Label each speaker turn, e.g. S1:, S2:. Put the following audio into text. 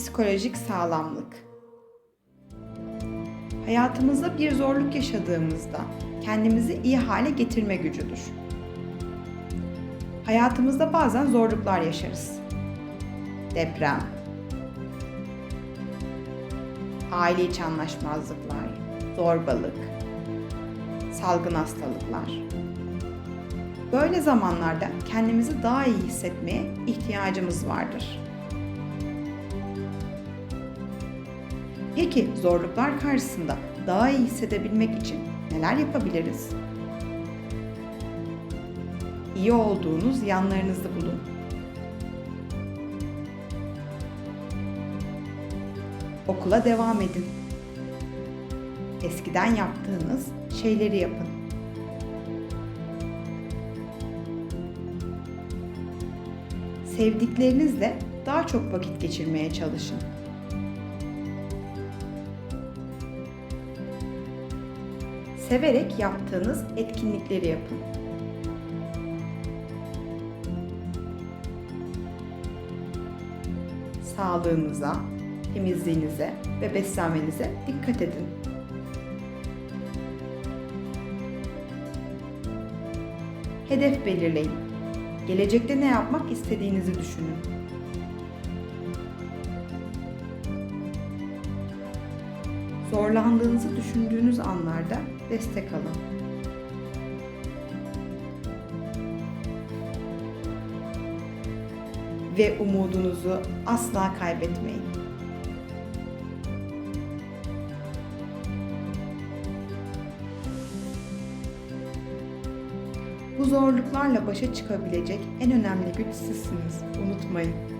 S1: Psikolojik sağlamlık. Hayatımızda bir zorluk yaşadığımızda kendimizi iyi hale getirme gücüdür. Hayatımızda bazen zorluklar yaşarız. Deprem, aile içi anlaşmazlıklar, zorbalık, salgın hastalıklar. Böyle zamanlarda kendimizi daha iyi hissetmeye ihtiyacımız vardır. Peki zorluklar karşısında daha iyi hissedebilmek için neler yapabiliriz? İyi olduğunuz yanlarınızı bulun. Okula devam edin. Eskiden yaptığınız şeyleri yapın. Sevdiklerinizle daha çok vakit geçirmeye çalışın. Severek yaptığınız etkinlikleri yapın. Sağlığınıza, temizliğinize ve beslenmenize dikkat edin. Hedef belirleyin. Gelecekte ne yapmak istediğinizi düşünün. Zorlandığınızı düşündüğünüz anlarda destek alın. Ve umudunuzu asla kaybetmeyin. Bu zorluklarla başa çıkabilecek en önemli güç sizsiniz. Unutmayın.